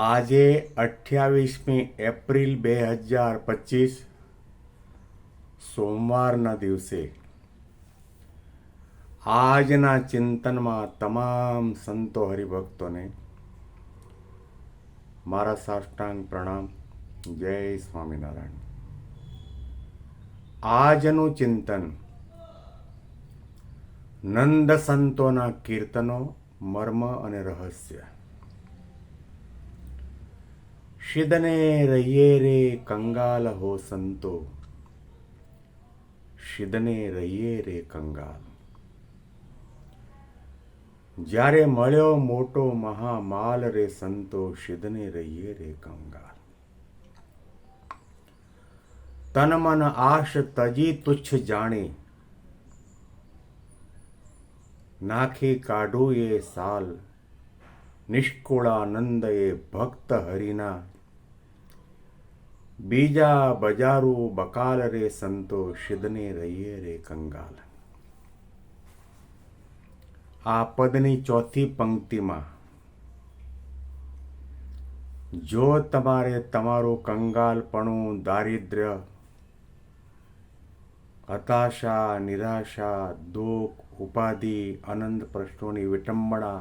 આજે અઠ્યાવીસમી એપ્રિલ બે હજાર પચીસ, સોમવારના દિવસે. આજના ચિંતનમાં તમામ સંતો હરિભક્તોને મારા સાષ્ટાંગ પ્રણામ. જય સ્વામિનારાયણ. આજનું ચિંતન નંદ સંતોના કીર્તનો, મર્મ અને રહસ્ય. શિદને રહીએ રે કંગાલ હો સંતો શિદને રહીએ રે કંગાલ જ્યારે મળ્યો મોટો મહામાલ રે સંતો શિદને રહીએ રે કંગાલ તન મન આશ તજી તુચ્છ જાણી નાખી કાઢું એ સાલ નિષ્કુળાનંદ એ ભક્ત હરિના બીજા બજારું બકાલ રે સંતો શિદને રહીએ રે કંગાલ. આ પદની ચોથી પંક્તિમાં, જો તમારે તમારું કંગાલપણું દારિદ્ર્ય, હતાશા, નિરાશા, દુઃખ, ઉપાધિ અનંત પ્રશ્નોની વિટંબણા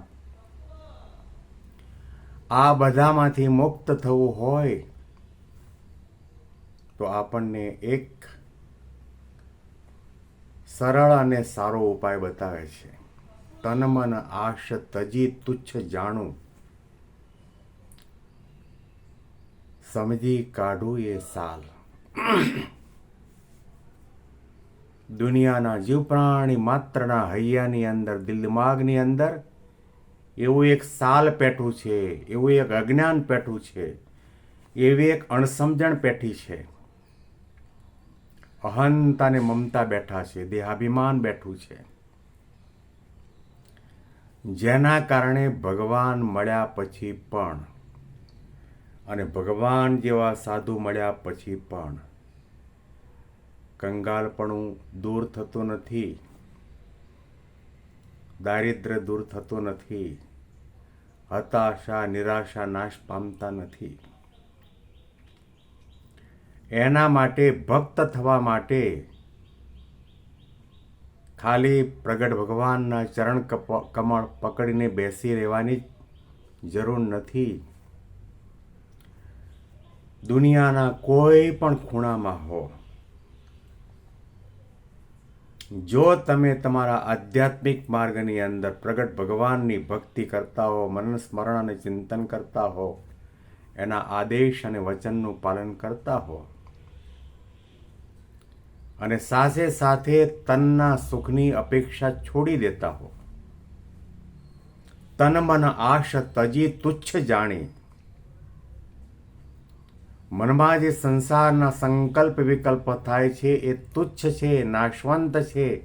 આ બધામાંથી મુક્ત થવું હોય તો આપણને એક સરળ અને સારો ઉપાય બતાવે છે. તન મન આશ તજી તુચ્છ જાણું. સમજી કાઢું એ સાલ. દુનિયાના જીવ પ્રાણી માત્રના હૈયાની અંદર, દિલમાગની અંદર એવું એક સાલ પેઠું છે, એવું એક અજ્ઞાન પેઠું છે, એવી એક અણસમજણ પેઠી છે. અહંતા ને મમતા બેઠા છે, દેહાભિમાન બેઠું છે. જેના કારણે ભગવાન મળ્યા પછી પણ, અને ભગવાન જેવા સાધુ મળ્યા પછી પણ, કંગાલપણું દૂર થતું નથી, દારિદ્ર્ય દૂર થતું નથી, હતાશા, નિરાશા નાશ પામતા નથી. એના માટે ભક્ત થવા માટે ખાલી પ્રગટ ભગવાનના ચરણ કમળ પકડીને બેસી રહેવાની જરૂર નથી. દુનિયાના કોઈ પણ ખૂણામાં હો. જો તમે તમારા આધ્યાત્મિક માર્ગની અંદર પ્રગટ ભગવાનની ભક્તિ કરતા હો મનન સ્મરણ અને ચિંતન કરતા હો, એના આદેશ અને વચનનું પાલન કરતા હો અને સાથે સાથે તનના સુખની અપેક્ષા છોડી દેતા હો. તન મન આશ તજી તુચ્છ જાણી. મનમાં જે સંસારના સંકલ્પ વિકલ્પ થાય છે એ તુચ્છ છે નાશવંત છે.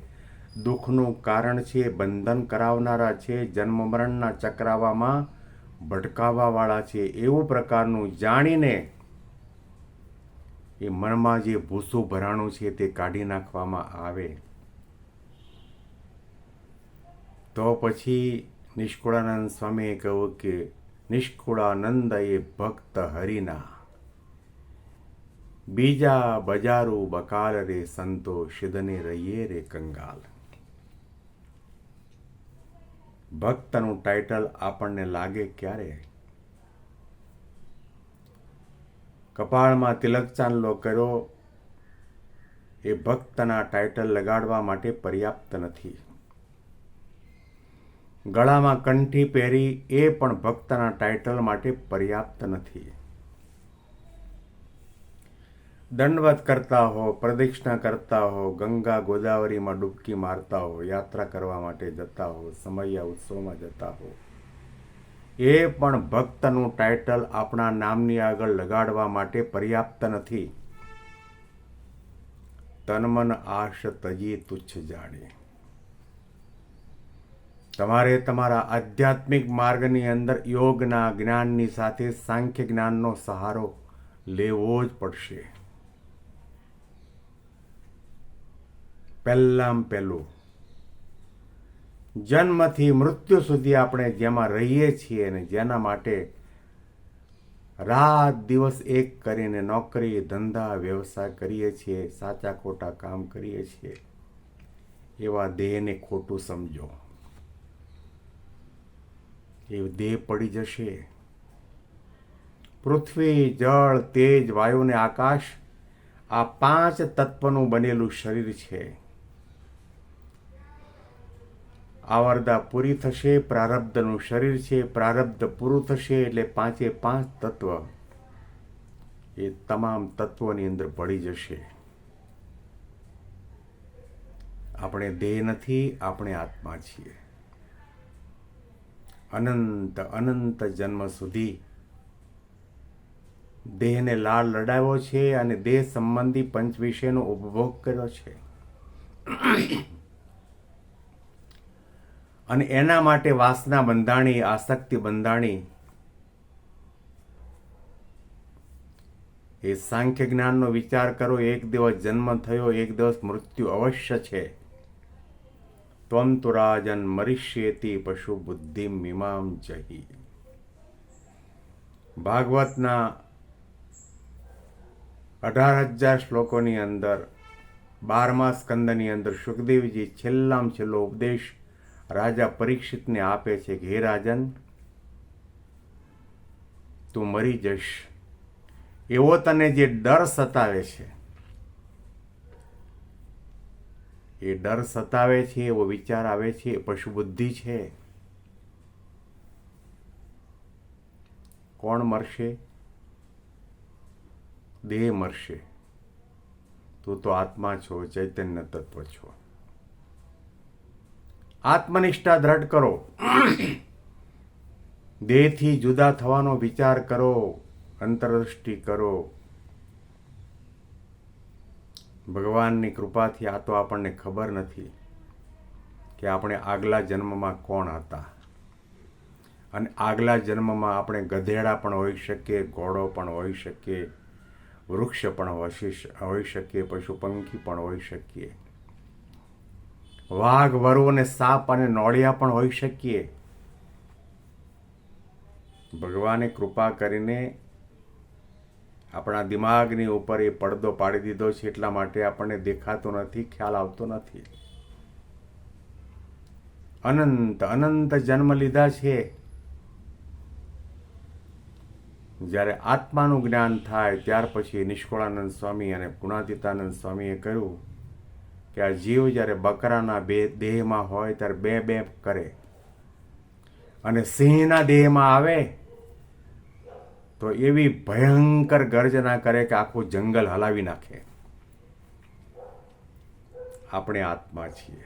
દુઃખનું કારણ છે બંધન કરાવનારા છે, જન્મ મરણના ચક્રાવામાં ભટકાવવાવાળા છે. એવું પ્રકારનું જાણીને એ મનમાં જે ભૂસું ભરાણું છે તે કાઢી નાખવામાં આવે. તો પછી નિષ્કુળાનંદ સ્વામીએ કહ્યું કે નિષ્કુળાનંદ એ ભક્ત હરિના. બીજા બજારું બકાલ રે સંતો શિદને રહીએ રે કંગાલ. ભક્તનું ટાઇટલ આપણને લાગે ક્યારે? કપાળમાં તિલક ચાંદલો કર્યો. એ ભક્તના ટાઇટલ લગાડવા માટે પર્યાપ્ત નથી. ગળામાં કંઠી પહેરી એ પણ ભક્તના ટાઇટલ માટે પર્યાપ્ત નથી. દંડવત કરતા હો, પ્રદક્ષિણા કરતા હો, ગંગા ગોદાવરીમાં ડૂબકી મારતા હો, યાત્રા કરવા માટે જતા હો, સમયા ઉત્સવમાં જતા હો. એ પણ ભક્તનું ટાઇટલ આપણા નામની આગળ લગાડવા માટે પર્યાપ્ત નથી. તનમન આશ તજી તુચ્છ જાણે. તમારે તમારા આધ્યાત્મિક માર્ગની અંદર યોગના જ્ઞાનની સાથે સાંખ્ય જ્ઞાનનો સહારો લેવો જ પડશે. પહેલાં પહેલું જન્મથી મૃત્યુ સુધી આપણે જેમાં રહીએ છીએ ને જેના માટે રાત દિવસ એક કરીને નોકરી, ધંધા, વ્યવસાય કરીએ છીએ, સાચા ખોટા કામ કરીએ છીએ. એવા દેહને ખોટું સમજો. એ દેહ પડી જશે. પૃથ્વી, જળ, તેજ વાયુ ને આકાશ આ પાંચ તત્વનું બનેલું શરીર છે. આવરદા પૂરી થશે, પ્રારબ્ધનું શરીર છે, પ્રારબ્ધ પૂરું થશે એટલે પાંચે પાંચ તત્વ. એ તમામ તત્વોની અંદર પડી જશે. આપણે દેહ નથી, આપણે આત્મા છીએ. અનંત અનંત જન્મ સુધી દેહને લાળ લડાવ્યો છે અને દેહ સંબંધી પંચ વિષયનો ઉપભોગ કર્યો છે. અને એના માટે વાસના બંધાણી, આસક્તિ બંધાણી. એ સાંખ્ય જ્ઞાનનો વિચાર કરો, એક દિવસ જન્મ થયો, એક દિવસ મૃત્યુ અવશ્ય છે. ત્વમ તુ રાજન મરિષ્યેતી પશુ બુદ્ધિ મીમામ જહી. ભાગવતના અઢાર હજાર શ્લોકોની અંદર, બારમા સ્કંદની અંદર સુખદેવજી છેલ્લામાં છેલ્લો ઉપદેશ રાજા પરીક્ષિતને આપે છે કે, હે રાજન, તું મરી જઈશ. એવો તને જે ડર સતાવે છે, એ ડર સતાવે છે, એવો વિચાર આવે છે, એ પશુ બુદ્ધિ છે. કોણ મરશે? દેહ મરશે. તું તો આત્મા છો, ચૈતન્ય તત્વ છો. આત્મનિષ્ઠા દ્રઢ કરો. દેહથી જુદા થવાનો વિચાર કરો. અંતરદૃષ્ટિ કરો. ભગવાનની કૃપાથી આ તો આપણને ખબર નથી કે આપણે આગલા જન્મમાં કોણ હતા. અને આગલા જન્મમાં આપણે ગધેડા પણ હોઈ શકીએ, ઘોડો પણ હોઈ શકીએ, વૃક્ષ પણ હોઈ શકીએ, પશુ પંખી પણ હોઈ શકીએ. વાઘ વરુ અને સાપ અને નોળિયા પણ હોઈ શકીએ. ભગવાને કૃપા કરીને આપણા દિમાગની ઉપર એ પડદો પાડી દીધો છે એટલા માટે આપણને દેખાતો નથી, ખ્યાલ આવતો નથી. અનંત અનંત જન્મ લીધા છે. જ્યારે આત્માનું જ્ઞાન થાય ત્યાર પછી નિષ્કુળાનંદ સ્વામી અને ગુણાતીતાનંદ સ્વામીએ કહ્યું કે આ જીવ જ્યારે બકરાના બે દેહમાં હોય ત્યારે બે બે કરે. અને સિંહના દેહમાં આવે તો એવી ભયંકર ગર્જના કરે કે આખું જંગલ હલાવી નાખે. આપણે આત્મા છીએ.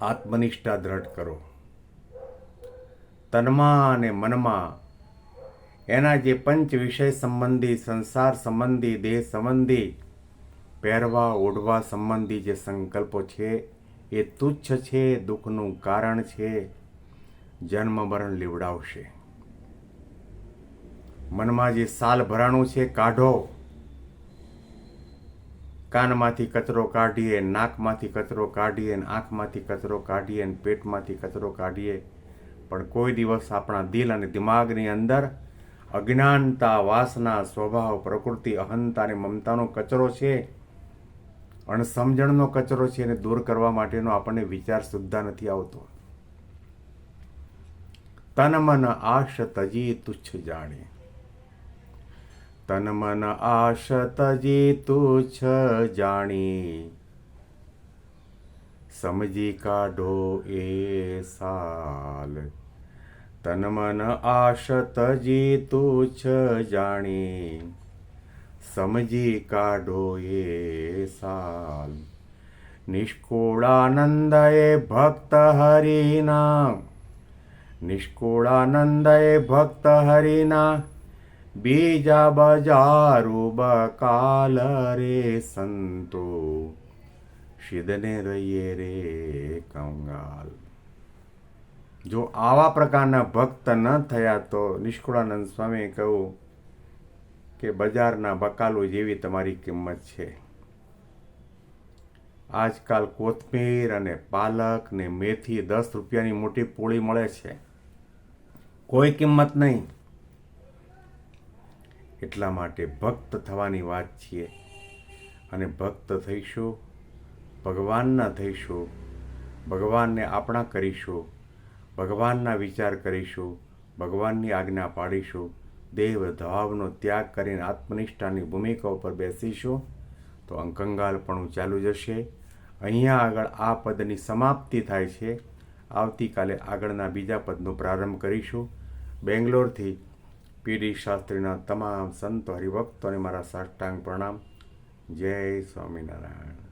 આત્મનિષ્ઠા દ્રઢ કરો. તનમાં અને મનમાં એના જે પંચ વિષય સંબંધી, સંસાર સંબંધી, દેહ સંબંધી પહેરવા, ઓઢવા સંબંધી જે સંકલ્પો છે, એ તુચ્છ છે, દુઃખનું કારણ છે જન્મ મરણ લીવડાવશે. મનમાં જે સાલ ભરાણું છે, કાઢો. કાનમાંથી કચરો કાઢીએ, નાકમાંથી કચરો કાઢીએ, આંખમાંથી કચરો કાઢીએ પેટમાંથી કચરો કાઢીએ. પણ કોઈ દિવસ આપણા દિલ અને દિમાગની અંદર અજ્ઞાનતા, વાસના, સ્વભાવ, પ્રકૃતિ અહંતા અને મમતાનો કચરો છે અણસમજણનો કચરો છે એને દૂર કરવા માટેનો આપણને વિચાર સુદ્ધા નથી આવતો. તન મન આશ તજી તુચ્છ જાણે. તન મન આશ તજી તુચ્છ જાણી. સમજી કાઢો એ સાલ. તન મન આશ તજી તુચ્છ જાણી. સમજી કાઢો એ સાલ. નિષ્કુળાનંદ એ ભક્ત હરિના નિષ્કુળાનંદ એ ભક્ત હરિના બીજા બજારુ બકાલ રે સંતો. શિદને રહીએ રે કંગાલ. જો આવા પ્રકારના ભક્ત ન થયા તો નિષ્કુળાનંદ સ્વામીએ કહ્યું કે બજારના બકાલો જેવી તમારી કિંમત છે. આજકાલ કોથમીર અને પાલક ને મેથી દસ રૂપિયાની મોટી પોળી મળે છે. કોઈ કિંમત નહીં. એટલા માટે ભક્ત થવાની વાત છીએ. અને ભક્ત થઈશું, ભગવાનના થઈશું, ભગવાનને આપણા કરીશું, ભગવાનના વિચાર કરીશું, ભગવાનની આજ્ઞા પાડીશું દેવ ભાવનો ત્યાગ કરીને આત્મનિષ્ઠાની ભૂમિકા ઉપર બેસીશું. તો અંકંગાલપણું ચાલુ જશે. અહીંયા આગળ આ પદની સમાપ્તિ થાય છે. આવતીકાલે આગળના બીજા પદનો પ્રારંભ કરીશું. બેંગ્લોરથી પીડી શાસ્ત્રીના તમામ સંતો હરિભક્તોને મારા સાષ્ટાંગ પ્રણામ. જય સ્વામિનારાયણ.